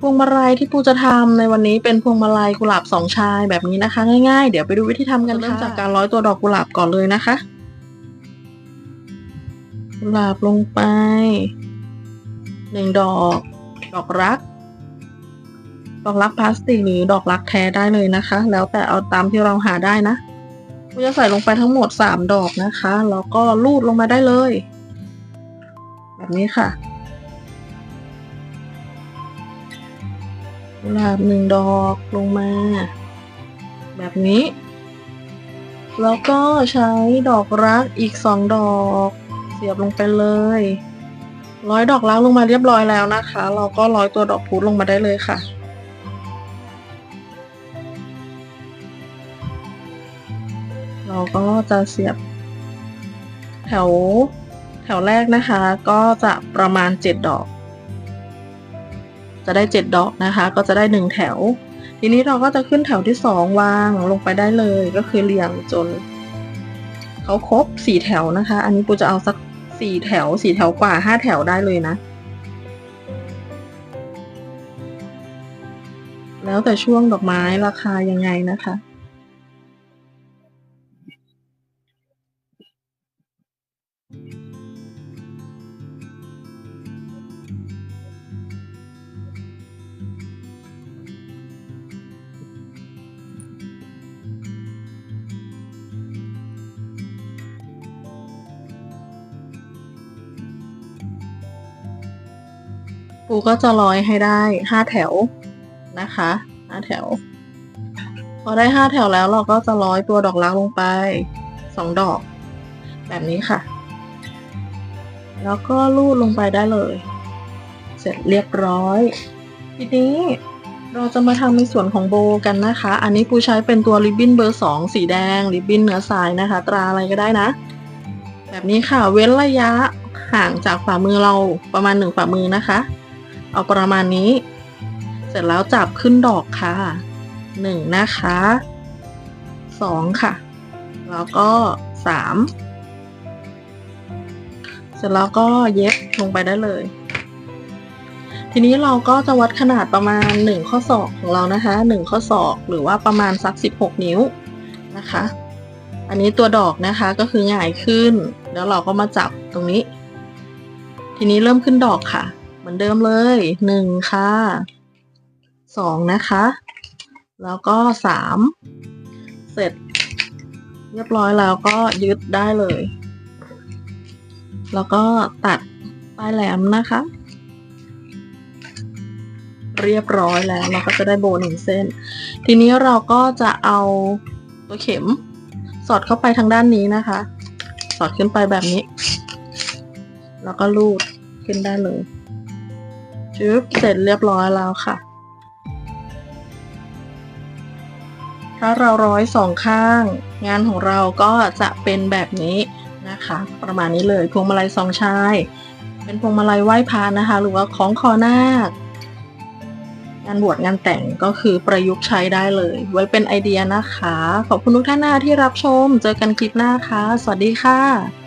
พวงมาลัยที่ปูจะทำในวันนี้เป็นพวงมาลัยกุหลาบสองชายแบบนี้นะคะ ง่ายๆ เดี๋ยวไปดูวิธีทำกันเริ่มจากการร้อยตัวดอกกุหลาบก่อนเลยนะคะ กุหลาบลงไปหนึ่งดอก ดอกรัก ดอกรักพลาสติกหรือดอกรักแท้ได้เลยนะคะ แล้วแต่เอาตามที่เราหาได้นะปูจะใส่ลงไปทั้งหมดสามดอกนะคะแล้วก็ลูดลงมาได้เลย แบบนี้ค่ะ กุหลาบหนึ่งดอกลงมา แบบนี้ แล้วก็ใช้ดอกรักอีกสองดอก เสียบลงไปเลยร้อยดอกรักลงมาเรียบร้อยแล้วนะคะ เราก็ร้อยตัวดอกพุธลงมาได้เลยค่ะเราก็จะเสียบ แถว แถวแรกนะคะ ก็จะประมาณเจ็ดดอก จะได้เจ็ดดอกนะคะ ก็จะได้หนึ่งแถว ทีนี้เราก็จะขึ้นแถวที่สองวางลงไปได้เลยก็คือเรียงจนเขาครบสี่แถวนะคะ อันนี้ปูจะเอาสักสี่แถวสี่แถวกว่าห้าแถวได้เลยนะ แล้วแต่ช่วงดอกไม้ราคายังไงนะคะ ปูก็จะร้อยให้ได้ห้าแถวนะคะห้าแถว พอได้ห้าแถวแล้วเราก็จะร้อยตัวดอกรักลงไปสองดอก แบบนี้ค่ะ แล้วก็ลูดลงไปได้เลย เสร็จเรียบร้อย ทีนี้เราจะมาทำในส่วนของโบกันนะคะ อันนี้ปูใช้เป็นตัวริบบิ้นเบอร์สองสีแดง ริบบิ้นเนื้อทรายนะคะ ตราอะไรก็ได้นะ แบบนี้ค่ะ เว้นระยะห่างจากฝ่ามือเราประมาณหนึ่งฝ่ามือนะคะ เอาประมาณนี้ เสร็จแล้วจับขึ้นดอกค่ะหนึ่งนะคะสองค่ะ แล้วก็สามเสร็จแล้วก็เย็บลงไปได้เลย ทีนี้เราก็จะวัดขนาดประมาณหนึ่งข้อศอกของเรานะคะหนึ่งข้อศอกหรือว่าประมาณสักสิบหกนิ้วนะคะ อันนี้ตัวดอกนะคะก็คือหงายขึ้น แล้วเราก็มาจับตรงนี้ ทีนี้เริ่มขึ้นดอกค่ะ มือนเดิมเลยหนึ่งค่ะสองนะคะ แล้วก็สามเสร็จ เรียบร้อยแล้วก็ยึดได้เลย แล้วก็ตัดปลายแหลมนะคะ เรียบร้อยแล้วเราก็จะได้โบหนึ่งเส้น ทีนี้เราก็จะเอาตัวเข็มสอดเข้าไปทางด้านนี้นะคะ สอดขึ้นไปแบบนี้ แล้วก็ลูดขึ้นได้เลย จึ๊บเสร็จเรียบร้อยแล้วค่ะ ถ้าเราร้อยสองข้าง งานของเราก็จะเป็นแบบนี้นะคะ ประมาณนี้เลยพวงมาลัยสองชาย เป็นพวงมาลัยไหว้พระนะคะ หรือว่าของคอนาคงานบวชงานแต่งก็คือประยุกต์ใช้ได้เลย ไว้เป็นไอเดียนะคะ ขอบคุณทุกท่านนะที่รับชม เจอกันคลิปหน้าค่ะ สวัสดีค่ะ